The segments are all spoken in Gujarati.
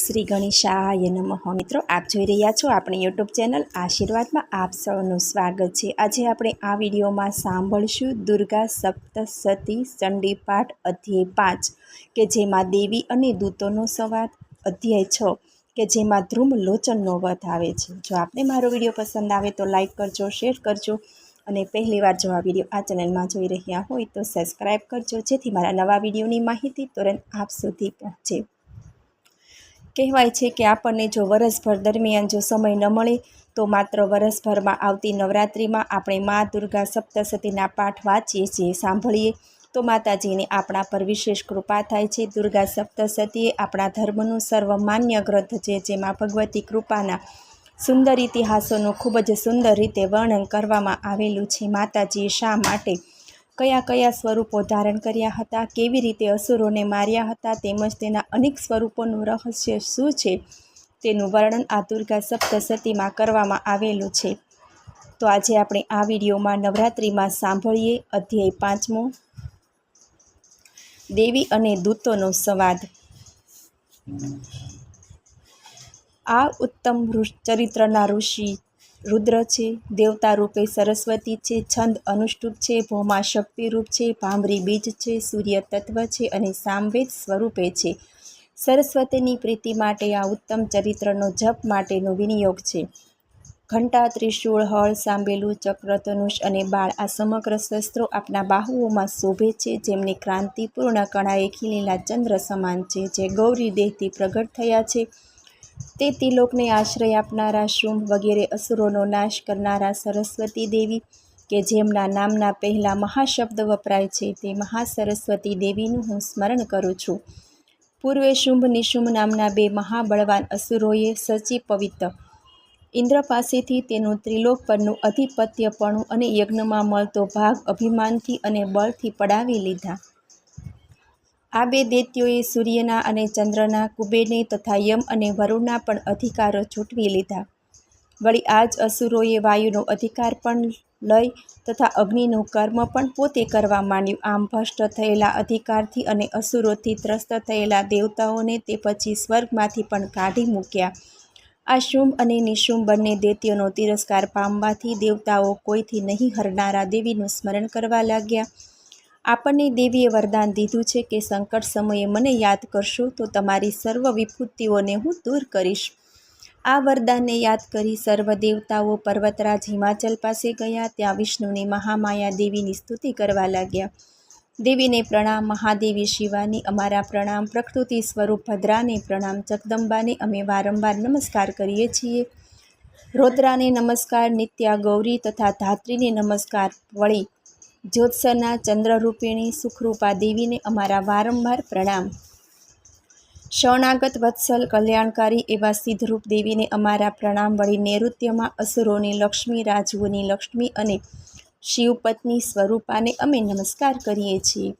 શ્રી ગણેશાય નમઃ. મિત્રો, આપ જોઈ રહ્યા છો આપણી યુટ્યુબ ચેનલ આશીર્વાદમાં આપ સૌનું સ્વાગત છે. આજે આપણે આ વિડીયોમાં સાંભળશું દુર્ગા સપ્તસતી ચંડી પાઠ અધ્યાય પાંચ, કે જેમાં દેવી અને દૂતોનો સંવાદ. અધ્યાય છ, કે જેમાં ધ્રુમ લોચનનો વધ આવે છે. જો આપને મારો વીડિયો પસંદ આવે તો લાઇક કરજો, શેર કરજો, અને પહેલીવાર જો આ વીડિયો આ ચેનલમાં જોઈ રહ્યા હોય તો સબસ્ક્રાઈબ કરજો, જેથી મારા નવા વિડીયોની માહિતી તુરંત આપ સુધી પહોંચે. કહેવાય છે કે આપણને જો વરસભર દરમિયાન જો સમય ન મળે, તો માત્ર વરસભરમાં આવતી નવરાત્રિમાં આપણે મા દુર્ગા સપ્તસતીના પાઠ વાંચીએ છીએ, સાંભળીએ. તો માતાજીને આપણા પર વિશેષ કૃપા થાય છે. દુર્ગા સપ્તસતીએ આપણા ધર્મનું સર્વમાન્ય ગ્રંથ છે, જેમાં ભગવતી કૃપાના સુંદર ઇતિહાસોનું ખૂબ જ સુંદર રીતે વર્ણન કરવામાં આવેલું છે. માતાજીએ શા માટે કયા કયા સ્વરૂપો ધારણ કર્યા હતા, કેવી રીતે અસુરોને માર્યા હતા તેમજ તેના અનેક સ્વરૂપોનું રહસ્ય શું છે, તેનું વર્ણન આ દુર્ગા સપ્તસતીમાં કરવામાં આવેલું છે. તો આજે આપણે આ વિડીયોમાં નવરાત્રિમાં સાંભળીએ અધ્યાય પાંચમો. દેવી અને દૂતોનો સંવાદ. આ ઉત્તમ ચરિત્રના ઋષિ રુદ્ર છે, દેવતા રૂપે સરસ્વતી છે, છંદ અનુષ્ટુપ છે, ભૌમા શક્તિરૂપ છે ભાંભરી બીજ છે, સૂર્ય તત્વ છે અને સામવેદ સ્વરૂપે છે. સરસ્વતીની પ્રીતિ માટે આ ઉત્તમ ચરિત્રનો જપ માટેનો વિનિયોગ છે. ઘંટા, ત્રિશૂળ, હળ, સાંભેલું ચક્ર ધનુષ અને બાળ આ સમગ્ર શસ્ત્રો આપના બાહુઓમાં શોભે છે, જેમની ક્રાંતિપૂર્ણ કણાએ ખીલેલા ચંદ્ર સમાન છે, જે ગૌરી દેહથી પ્રગટ થયા છે. તે તિલોકને આશ્રય આપનારા શુંભ વગેરે અસુરોનો નાશ કરનારા સરસ્વતી દેવી, કે જેમના નામના પહેલાં મહાશબ્દ વપરાય છે, તે મહાસરસ્વતી દેવીનું હું સ્મરણ કરું છું. પૂર્વે શુંભ નિશુંભ નામના બે મહાબળવાન અસુરોએ સચી પવિત્ર. ઇન્દ્ર પાસેથી તેનું ત્રિલોક પરનું અધિપત્યપણું અને યજ્ઞમાં મળતો ભાગ અભિમાનથી અને બળથી પડાવી લીધા. આ બે દૈત્યોએ સૂર્યના અને ચંદ્રના કુબેરને તથા યમ અને વરુણના પણ અધિકારો છૂટવી લીધા. વળી આ જ અસુરોએ વાયુનો અધિકાર પણ લઈ તથા અગ્નિનું કર્મ પણ પોતે કરવા માંડ્યું. આમ ભ્રષ્ટ થયેલા અધિકારથી અને અસુરોથી ત્રસ્ત થયેલા દેવતાઓને તે પછી સ્વર્ગમાંથી પણ કાઢી મૂક્યા. આ શુંભ અને નિશુંભ બંને દૈત્યોનો તિરસ્કાર પામવાથી દેવતાઓ કોઈથી નહીં હરનારા દેવીનું સ્મરણ કરવા લાગ્યા. આપણને દેવીએ વરદાન દીધું છે કે સંકટ સમયે મને યાદ કરશો તો તમારી સર્વ વિપુતિઓને હું દૂર કરીશ. આ વરદાનને યાદ કરી સર્વ દેવતાઓ પર્વતરાજ હિમાચલ પાસે ગયા. ત્યાં વિષ્ણુની મહામાયા દેવીની સ્તુતિ કરવા લાગ્યા. દેવીને પ્રણામ. મહાદેવી શિવાની અમારા પ્રણામ. પ્રકૃતિ સ્વરૂપ ભદ્રાને પ્રણામ. જગદંબાને અમે વારંવાર નમસ્કાર કરીએ છીએ. રોદ્રાને નમસ્કાર. નિત્યા ગૌરી તથા ધાત્રીને નમસ્કાર. વળી જ્યોત્સરના ચંદ્રરૂપિણી સુખરૂપા દેવીને અમારા વારંવાર પ્રણામ. શરણાગત વત્સલ કલ્યાણકારી એવા સિદ્ધરૂપ દેવીને અમારા પ્રણામ વળી નૈઋત્યમાં અસુરોની લક્ષ્મી, રાજુઓની લક્ષ્મી અને શિવપત્ની સ્વરૂપાને અમે નમસ્કાર કરીએ છીએ.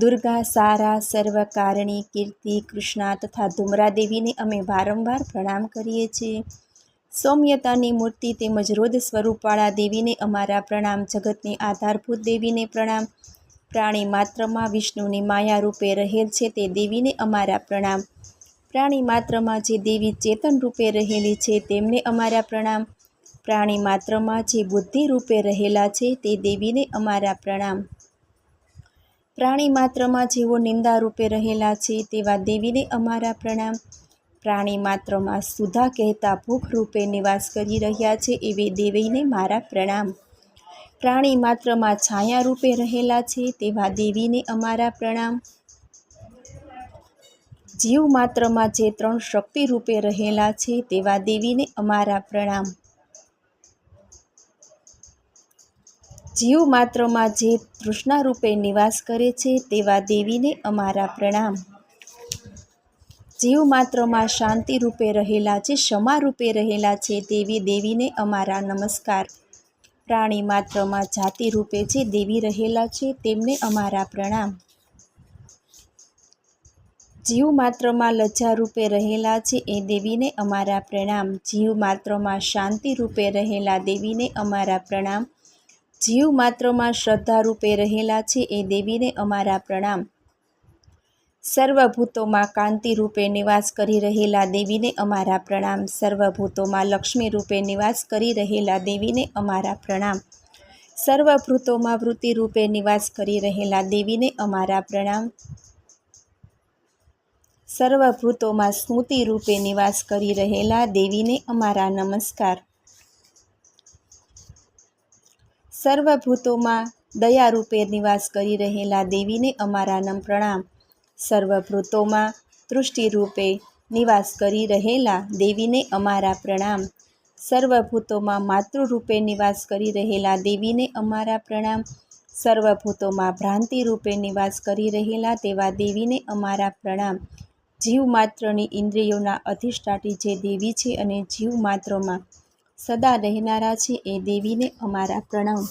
દુર્ગા, સારા સર્વકારણી કીર્તિ, કૃષ્ણા તથા ધુમરા દેવીને અમે વારંવાર પ્રણામ કરીએ છીએ. સૌમ્યતાની મૂર્તિ તેમજ રોદ સ્વરૂપવાળા દેવીને અમારા પ્રણામ, જગતની આધારભૂત દેવીને પ્રણામ. પ્રાણી માત્રમાં વિષ્ણુની માયા રૂપે રહેલ છે તે દેવીને અમારા પ્રણામ. પ્રાણી માત્રમાં જે દેવી ચેતન રૂપે રહેલી છે તેમને અમારા પ્રણામ. પ્રાણી માત્રમાં જે બુદ્ધિ રૂપે રહેલા છે તે દેવીને અમારા પ્રણામ. પ્રાણી માત્રમાં જેઓ નિંદા રૂપે રહેલા છે તેવા દેવીને અમારા પ્રણામ. પ્રાણી માત્રમાં સુધા કહેતા ભૂખરૂપે નિવાસ કરી રહ્યા છે એવી દેવીને મારા પ્રણામ. પ્રાણી માત્રમાં છાયા રૂપે રહેલા છે તેવા દેવીને અમારા પ્રણામ. જીવ માત્રમાં જે ત્રણ શક્તિ રૂપે રહેલા છે તેવા દેવીને અમારા પ્રણામ. જીવ માત્રમાં જે તૃષ્ણા રૂપે નિવાસ કરે છે તેવા દેવીને અમારા પ્રણામ. જીવ માત્રમાં શાંતિ રૂપે રહેલા છે ક્ષમા રૂપે રહેલા છે તેવી દેવીને અમારા નમસ્કાર. પ્રાણી માત્રમાં જાતિ રૂપે જે દેવી રહેલા છે તેમને અમારા પ્રણામ. જીવ માત્રમાં લજ્જા રૂપે રહેલા છે એ દેવીને અમારા પ્રણામ. જીવ માત્રમાં શાંતિ રૂપે રહેલા દેવીને અમારા પ્રણામ. જીવ માત્રમાં શ્રદ્ધા રૂપે રહેલા છે એ દેવીને અમારા પ્રણામ. સર્વભૂતોમાં કાંતિ રૂપે નિવાસ કરી રહેલા દેવીને અમારા પ્રણામ. સર્વભૂતોમાં લક્ષ્મી રૂપે નિવાસ કરી રહેલા દેવીને અમારા પ્રણામ. સર્વભૂતોમાં વૃત્તિ રૂપે નિવાસ કરી રહેલા દેવીને અમારા પ્રણામ. સર્વભૂતોમાં સ્મૃતિ રૂપે નિવાસ કરી રહેલા દેવીને અમારા નમસ્કાર. સર્વભૂતોમાં દયા રૂપે નિવાસ કરી રહેલા દેવીને અમારા નમ પ્રણામ. સર્વભૂતોમાં તૃષ્ટિરૂપે નિવાસ કરી રહેલા દેવીને અમારા પ્રણામ. સર્વભૂતોમાં માતૃરૂપે નિવાસ કરી રહેલા દેવીને અમારા પ્રણામ. સર્વભૂતોમાં ભ્રાંતિ રૂપે નિવાસ કરી રહેલા તેવા દેવીને અમારા પ્રણામ. જીવ માત્રની ઇન્દ્રિયોના અધિષ્ઠાટી જે દેવી છે અને જીવ માત્રમાં સદા રહેનારા છે એ દેવીને અમારા પ્રણામ.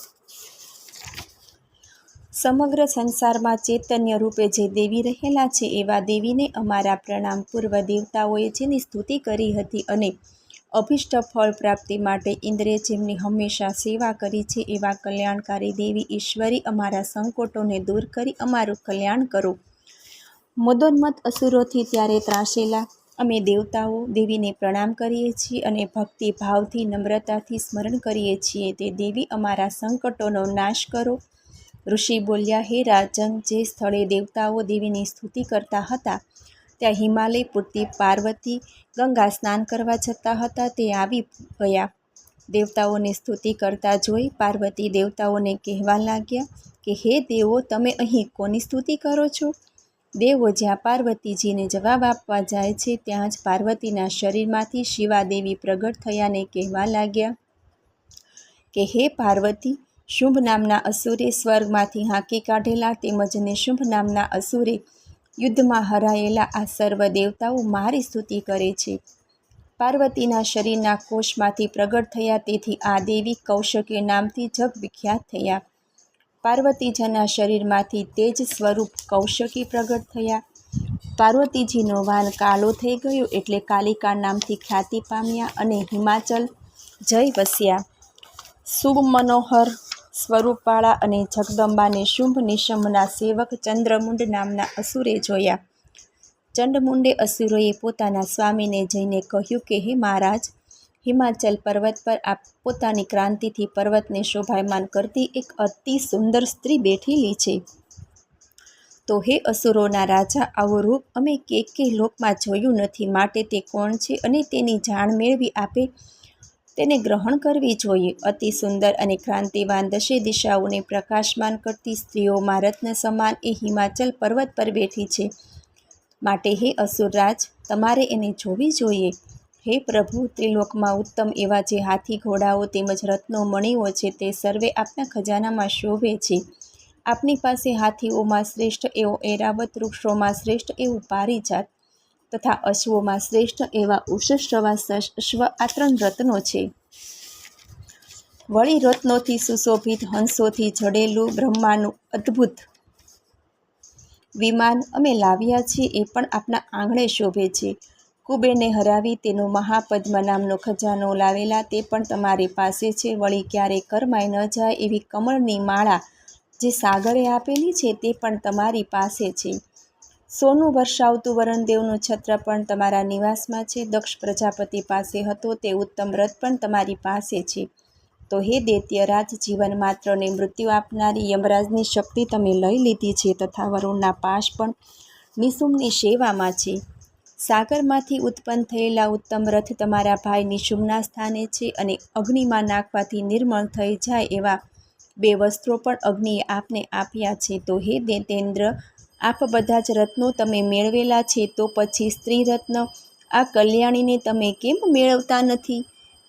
સમગ્ર સંસારમાં ચૈતન્ય રૂપે જે દેવી રહેલા છે એવા દેવીને અમારા પ્રણામ પૂર્વ દેવતાઓએ જેની સ્તુતિ કરી હતી અને અભિષ્ટ ફળ પ્રાપ્તિ માટે ઇન્દ્રે જેમની હંમેશા સેવા કરી છે એવા કલ્યાણકારી દેવી ઈશ્વરી અમારા સંકોટોને દૂર કરી અમારું કલ્યાણ કરો. મદોન્મત અસુરોથી ત્યારે ત્રાસેલા અમે દેવતાઓ દેવીને પ્રણામ કરીએ છીએ અને ભક્તિ ભાવથી નમ્રતાથી સ્મરણ કરીએ છીએ. તે દેવી અમારા સંકટોનો નાશ કરો. ઋષિ બોલ્યા, હે રાજન, જે સ્થળે દેવતાઓ દેવીની સ્તુતિ કરતા હતા, ત્યાં હિમાલય પૂરતી પાર્વતી ગંગા સ્નાન કરવા જતા હતા, તે આવી ગયા. દેવતાઓની સ્તુતિ કરતા જોઈ પાર્વતી દેવતાઓને કહેવા લાગ્યા કે, હે દેવો, તમે અહીં કોની સ્તુતિ કરો છો? દેવો જ્યાં પાર્વતીજીને જવાબ આપવા જાય છે, ત્યાં જ પાર્વતીના શરીરમાંથી શિવાદેવી પ્રગટ થયાને કહેવા લાગ્યા કે, હે પાર્વતી શુંભ નામના અસુરે સ્વર્ગમાંથી હાંકી કાઢેલા તેમજ નિશુંભ નામના અસુરે યુદ્ધમાં હરાયેલા આ સર્વ દેવતાઓ મારી સ્તુતિ કરે છે. પાર્વતીના શરીરના કોષમાંથી પ્રગટ થયા તેથી આ દેવી કૌશકે નામથી જગ વિખ્યાત થયા. પાર્વતીજીના શરીરમાંથી તેજ સ્વરૂપ કૌશકી પ્રગટ થયા. પાર્વતીજીનો વાન કાળો થઈ ગયો એટલે કાલિકા નામથી ખ્યાતિ પામ્યા અને હિમાચલ જય વસ્યા. શુભ મનોહર સ્વરૂપવાળા અને જગદંબાને શુંભ નિશંભના સેવક ચંદ્રમુંડ નામના અસુરે જોયા. ચંડમુંડે અસુરોએ પોતાના સ્વામીને જઈને કહ્યું કે, હે મહારાજ, હિમાચલ પર્વત પર આ પોતાની ક્રાંતિથી પર્વતને શોભાયમાન કરતી એક અતિ સુંદર સ્ત્રી બેઠેલી છે. તો હે અસુરોના રાજા, આવો રૂપ અમે કે કે લોકમાં જોયું નથી. માટે તે કોણ છે અને તેની જાણ મેળવી આપે તેને ગ્રહણ કરવી જોઈએ. અતિ સુંદર અને ક્રાંતિવાન દશે દિશાઓને પ્રકાશમાન કરતી સ્ત્રીઓમાં રત્ન સમાન એ હિમાચલ પર્વત પર બેઠી છે. માટે હે અસુરરાજ તમારે એને જોવી જોઈએ. હે પ્રભુ, ત્રિલોકમાં ઉત્તમ એવા જે હાથી, ઘોડાઓ તેમજ રત્નો મણીઓ છે તે સર્વે આપના ખજાનામાં શોભે છે. આપની પાસે હાથીઓમાં શ્રેષ્ઠ એવો એરાવત વૃક્ષોમાં શ્રેષ્ઠ એવું પારિજાત તથા અશ્વોમાં શ્રેષ્ઠ એવા ઉષશ્રવા અશ્વ આ ત્રણ રત્નો છે. વળી રત્નોથી સુશોભિત, હંસોથી જડેલું, બ્રહ્માનું અદ્ભુત વિમાન અમે લાવ્યા છીએ એ પણ આપના આંગણે શોભે છે. કુબેરને હરાવી તેનો મહાપદ્મ નામનો ખજાનો લાવેલા તે પણ તમારી પાસે છે. વળી ક્યારે કરમાઈ ન જાય એવી કમળની માળા જે સાગરે આપેલી છે તે પણ તમારી પાસે છે. સોનું વર્ષાવતું વરણદેવનું છત્ર પણ તમારા નિવાસમાં છે. દક્ષ પ્રજાપતિ પાસે હતો તે ઉત્તમ રથ પણ તમારી પાસે છે. તો હે દૈત્યરાજ જીવન માત્રને મૃત્યુ આપનારી યમરાજની શક્તિ તમે લઈ લીધી છે તથા વરુણના પાશ પણ નિશુમની સેવામાં છે. સાગરમાંથી ઉત્પન્ન થયેલા ઉત્તમ રથ તમારા ભાઈ નિશુમના સ્થાને છે અને અગ્નિમાં નાખવાથી નિર્મળ થઈ જાય એવા બે વસ્ત્રો પણ અગ્નિએ આપને આપ્યા છે. તો હે દૈતેન્દ્ર આપ બધા જ રત્નો તમે મેળવેલા છે તો પછી સ્ત્રી રત્ન આ કલ્યાણીને તમે કેમ મેળવતા નથી?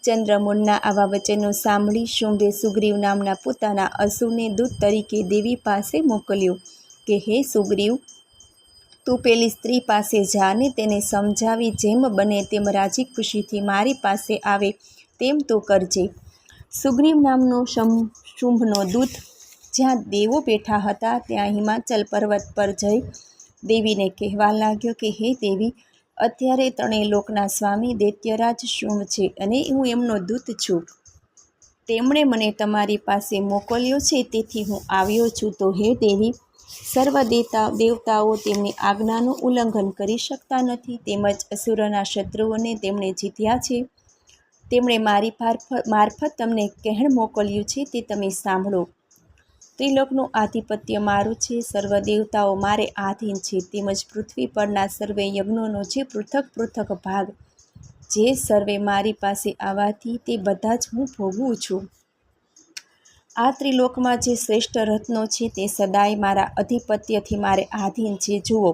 ચંદ્રમુંડના આવા વચનો સાંભળી શુંભે સુગ્રીવ નામના પોતાના અસુને દૂત તરીકે દેવી પાસે મોકલ્યો કે, હે સુગ્રીવ, તું પેલી સ્ત્રી પાસે જાને તેને સમજાવી જેમ બને તેમ રાજી ખુશીથી મારી પાસે આવે તેમ તો કરજે. સુગ્રીવ નામનો શુંભનો દૂત જ્યાં દેવો બેઠા હતા, ત્યાં હિમાચલ પર્વત પર જઈ દેવીને કહેવા લાગ્યો કે, હે દેવી, અત્યારે ત્રણેય લોકના સ્વામી દૈત્યરાજ શૂણ છે અને હું એમનો દૂત છું? તેમણે મને તમારી પાસે મોકલ્યો છે, તેથી હું આવ્યો છું. તો હે દેવી, સર્વ દેતા, દેવતાઓ તેમની આજ્ઞાનું ઉલ્લંઘન કરી શકતા નથી, તેમજ અસુરોના શત્રુઓને તેમણે જીત્યા છે. તેમણે મારી મારફત તમને કહેણ મોકલ્યું છે, તે તમે સાંભળો. ત્રિલોકનું આધિપત્ય મારું છે સર્વ દેવતાઓ મારે આધીન છે, તેમજ પૃથ્વી પરના સર્વે યજ્ઞોનો જે પૃથક પૃથક ભાગ જે સર્વે મારી પાસે આવવાથી તે બધા જ હું ભોગવું છું. આ ત્રિલોકમાં જે શ્રેષ્ઠ રત્નો છે તે સદાય મારા અધિપત્યથી મારે આધીન છે. જુઓ,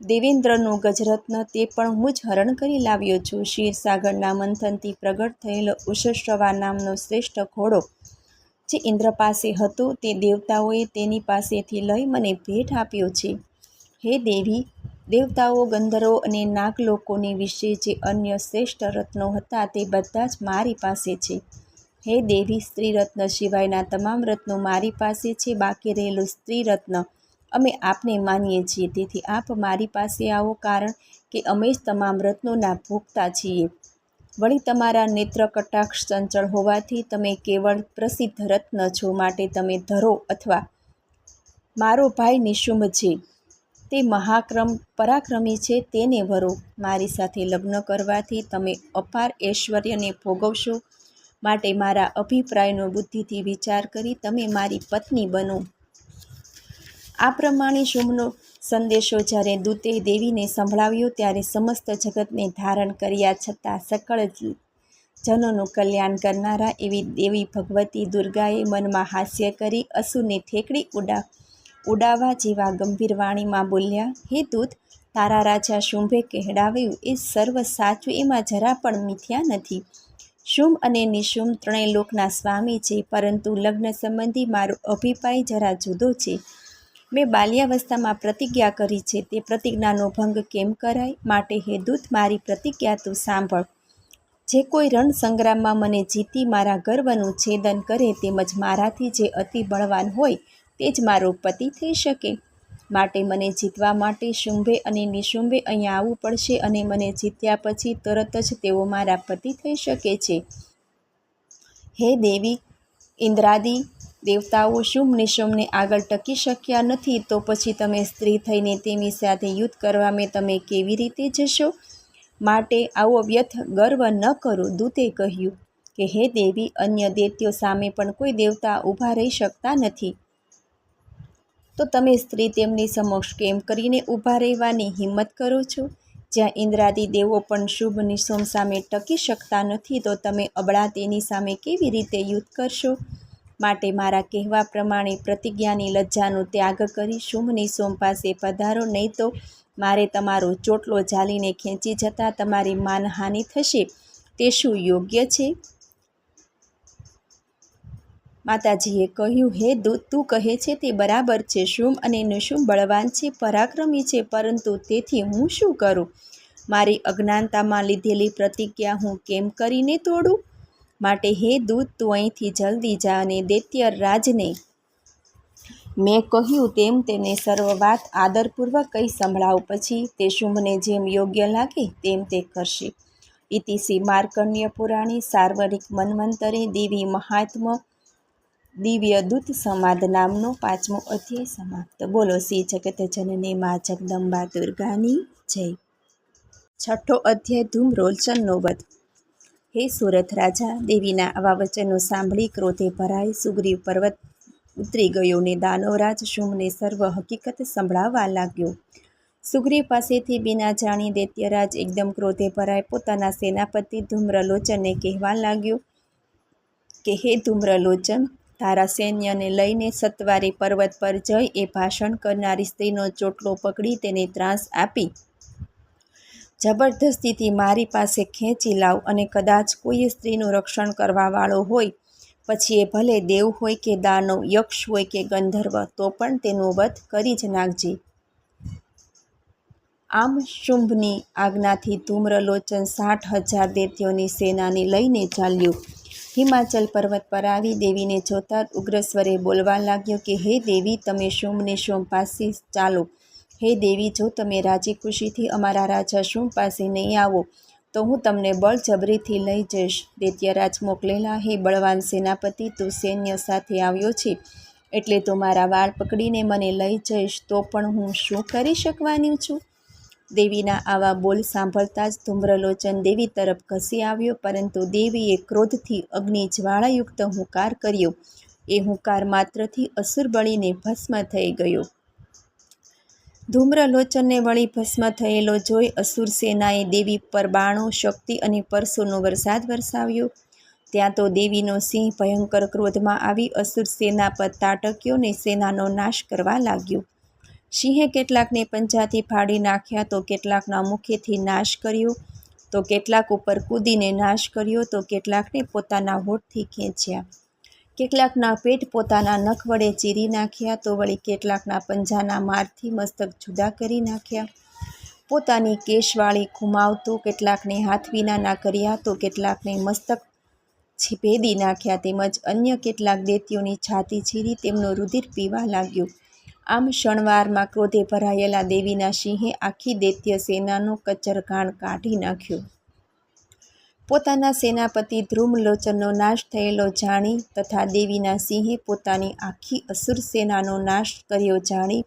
દેવેન્દ્રનું ગજરત્ન તે પણ હું જ હરણ કરી લાવ્યો છું. ક્ષીરસાગરના મંથનથી પ્રગટ થયેલો ઉષશ્રવા નામનો શ્રેષ્ઠ ઘોડો જે ઇન્દ્ર પાસે હતો તે દેવતાઓએ તેની પાસેથી લઈ મને ભેટ આપ્યો છે. હે દેવી, દેવતાઓ, ગંધર્વો અને નાગલોકોની વિશે જે અન્ય શ્રેષ્ઠ રત્નો હતા તે બધા જ મારી પાસે છે. હે દેવી સ્ત્રી રત્ન સિવાયના તમામ રત્નો મારી પાસે છે, બાકી રહેલું સ્ત્રી રત્ન અમે આપને માનીએ છીએ. તેથી આપ મારી પાસે આવો કારણ કે અમે જ તમામ રત્નોના ભોગતા છીએ. વળી તમારા નેત્ર કટાક્ષ ચંચળ હોવાથી તમે કેવળ પ્રસિદ્ધ રત્ન છો માટે તમે ધરો અથવા મારો ભાઈ નિશુંભ છે. તે મહાક્રમ પરાક્રમી છે, તેને વરો. મારી સાથે લગ્ન કરવાથી તમે અપાર ઐશ્વર્યને ભોગવશો માટે મારા અભિપ્રાયનો બુદ્ધિથી વિચાર કરી તમે મારી પત્ની બનો. આ પ્રમાણે શુંભનો સંદેશો જ્યારે દૂતે દેવીને સંભળાવ્યો ત્યારે સમસ્ત જગતને ધારણ કર્યા છતાં સકળ જનોનું કલ્યાણ કરનારા એવી દેવી ભગવતી દુર્ગાએ મનમાં હાસ્ય કરી અસુને ઠેકડી ઉડા ઉડાવવા જેવા ગંભીર વાણીમાં બોલ્યા, હે દૂત, તારા રાજા શુંભે કહેડાવ્યું એ સર્વ સાચું, એમાં જરા પણ મિથ્યા નથી. શુંભ અને નિશુંભ ત્રણેય લોકના સ્વામી છે, પરંતુ લગ્ન સંબંધી મારો અભિપ્રાય જરા જુદો છે. મેં બાલ્યાવસ્થામાં પ્રતિજ્ઞા કરી છે. તે પ્રતિજ્ઞાનો ભંગ કેમ કરાય? માટે હે દૂત મારી પ્રતિજ્ઞા તું સાંભળ. જે કોઈ રણ સંગ્રામમાં મને જીતી મારા ગર્વનું છેદન કરે તેમજ મારાથી જે અતિ બળવાન હોય તે જ મારો પતિ થઈ શકે. માટે મને જીતવા માટે શુંભે અને નિશુંભે અહીંયા આવવું પડશે અને મને જીત્યા પછી તરત જ તેઓ મારા પતિ થઈ શકે છે. હે દેવી, ઇન્દ્રાદિ દેવતાઓ શુંભ નિશુંભને આગળ ટકી શક્યા નથી, તો પછી તમે સ્ત્રી થઈને તેની સાથે યુદ્ધ કરવા મેં તમે કેવી રીતે જશો? માટે આવો વ્યથ ગર્વ ન કરો, દૂતે કહ્યું કે, હે દેવી, અન્ય દૈત્યો સામે પણ કોઈ દેવતા ઊભા રહી શકતા નથી. તો તમે સ્ત્રી તેમની સમક્ષ કેમ કરીને ઊભા રહેવાની હિંમત કરો છો? જ્યાં ઇન્દ્રાદિ દેવો પણ શુભ નિશોમ સામે ટકી શકતા નથી, તો તમે અબળા તેની સામે કેવી રીતે યુદ્ધ કરશો? માટે મારા કહેવા પ્રમાણે પ્રતિજ્ઞાની લજ્જાનો ત્યાગ કરી શુંભ સોમ પાસે પધારો, નહીં તો મારે તમારો ચોટલો ઝાલીને ખેંચી જતાં તમારી માનહાનિ થશે. તે શું યોગ્ય છે? માતાજીએ કહ્યું, હે દૂત, તું કહે છે તે બરાબર છે. શુમ અને નિશુંભ બળવાન છે, પરાક્રમી છે, પરંતુ તેથી હું શું કરું? મારી અજ્ઞાનતામાં લીધેલી પ્રતિજ્ઞા હું કેમ કરીને તોડું? માટે હે દૂત, તું અહીંથી જલ્દી જા અને દૈત્ય રાજને મેં કહ્યું તેમ તેને સર્વ વાત આદરપૂર્વક કહી સંભળાવ. પછી તે શુંભને જેમ યોગ્ય લાગે તેમ તે કરશે. ઇતિશ્રી માર્કણ્ય પુરાણી, સાર્વરિક મનવંતરે દેવી મહાત્મ દિવ્ય દૂત સમાદ નામનો પાંચમો અધ્યાય સમાપ્ત. બોલો શ્રી જગત જનને મા જગદંબા દુર્ગાની જય. છઠ્ઠો અધ્યાય રોલચંદનો વધ હે સુરત રાજા, દેવીના આવા વચનો સાંભળી ક્રોધે ભરાઈ સુગ્રીવ પર્વત ઉતરી ગયો ને દાનવરાજ શુંભને સર્વ હકીકત સંભળાવવા લાગ્યો. સુગ્રીવ પાસેથી બિના જાણી દૈત્યરાજ એકદમ ક્રોધે ભરાય પોતાના સેનાપતિ ધૂમ્રલોચનને કહેવા લાગ્યો કે, હે ધૂમ્રલોચન, તારા સૈન્યને લઈને સત્વારી પર્વત પર જઈ એ ભાષણ કરનારી સ્ત્રીનો ચોટલો પકડી તેને ત્રાસ આપી. જબરદસ્તીથી મારી પાસે ખેંચી લાવ અને કદાચ કોઈ સ્ત્રીનું રક્ષણ કરવાવાળો હોય, પછી એ ભલે દેવ હોય કે દાનવ, યક્ષ હોય કે ગંધર્વ, તો પણ તેનો વધ કરી જ નાખજે. આમ શુંભની આજ્ઞાથી ધૂમ્રલોચન સાઠ હજાર દૈત્યોની સેનાને લઈને ચાલ્યો. હિમાચલ પર્વત પર આવી દેવીને જોતા ઉગ્રસ્વરે બોલવા લાગ્યો કે, હે દેવી, તમે શુંભને શુંભ પાસે ચાલો. હે દેવી, જો તમે રાજી ખુશીથી અમારા રાજા શું પાસે નહીં આવો, તો હું તમને બળજબરીથી લઈ જઈશ. દૈત્યરાજ મોકલેલા, હે બળવાન સેનાપતિ, તું સૈન્ય સાથે આવ્યો છે, એટલે તો મારા વાળ પકડીને મને લઈ જઈશ, તો પણ હું શું કરી શકવાની છું? દેવીના આવા બોલ સાંભળતા જ ધૂમ્રલોચન દેવી તરફ ઘસી આવ્યો, પરંતુ દેવીએ ક્રોધથી અગ્નિ જ્વાળાયુક્ત હુંકાર કર્યો. એ હુંકાર માત્રથી અસુર બળીને ભસ્મ થઈ ગયો. ધૂમ્રલોચનને વળી ભસ્મ થયેલો જોઈ અસુર સેનાએ દેવી પર બાણો, શક્તિ અને પરસોનો વરસાદ વરસાવ્યો. ત્યાં તો દેવીનો સિંહ ભયંકર ક્રોધમાં આવી અસુર સેના પર તાટક્યો ને સેનાનો નાશ કરવા લાગ્યો. સિંહે કેટલાકને પંજાથી ફાડી નાખ્યા તો કેટલાકના મુખેથી નાશ કર્યો. તો કેટલાક ઉપર કૂદીને નાશ કર્યો તો કેટલાકને પોતાના હોઠથી ખેંચ્યા. કેટલાકના પેટ પોતાના નખ વડે ચીરી નાખ્યા તો વળી કેટલાકના પંજાના મારથી મસ્તક જુદા કરી નાખ્યા. પોતાની કેશવાળી ઘુમાવતો કેટલાકને હાથ વિનાના કર્યા તો કેટલાકને મસ્તક ભેદી નાખ્યા તેમજ અન્ય કેટલાક દૈત્યોની છાતી ચીરી તેમનો રુધિર પીવા લાગ્યો. આમ શણવારમાં ક્રોધે ભરાયેલા દેવીના સિંહે આખી દૈત્ય સેનાનો કચરઘાણ કાઢી નાખ્યો. પોતાના સેનાપતિ ધ્રુમલોચનનો નાશ થયેલો જાણી તથા દેવીના સિંહે પોતાની આખી અસુર સેનાનો નાશ કર્યો જાણી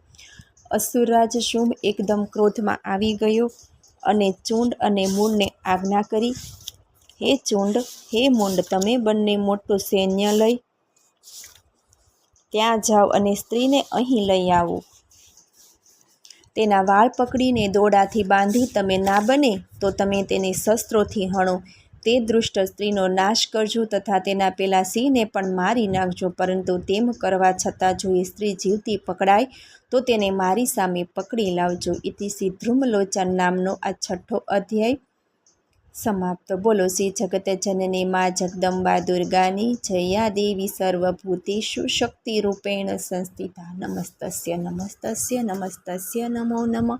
અસુરરાજ શુંભ એકદમ ક્રોધમાં આવી ગયો અને ચૂંડ અને મૂળને આજ્ઞા કરી, હે ચૂંડ, હે મૂંડ, તમે બંને મોટું સૈન્ય લઈ ત્યાં જાઓ અને સ્ત્રીને અહીં લઈ આવો. તેના વાળ પકડીને દોડાથી બાંધી તમે ના બને તો તમે તેને શસ્ત્રોથી હણો. તે દૃષ્ટ સ્ત્રીનો નાશ કરજો તથા તેના પેલા સિંહને પણ મારી નાખજો, પરંતુ તેમ કરવા છતાં જો એ સ્ત્રી જીવતી પકડાય, તો તેને મારી સામે પકડી લાવજો. ઇતિશ્રી ધ્રુમલોચન નામનો આ છઠ્ઠો અધ્યાય સમાપ્ત. બોલો, શ્રી જગત જનની મા જગદંબા દુર્ગાની જયા દેવી સર્વભૂતેશુ શક્તિ રૂપેણ સંસ્થિતા. નમસ્તસ્ય નમસ્તસ્ય નમસ્તસ્ય, નમો નમઃ.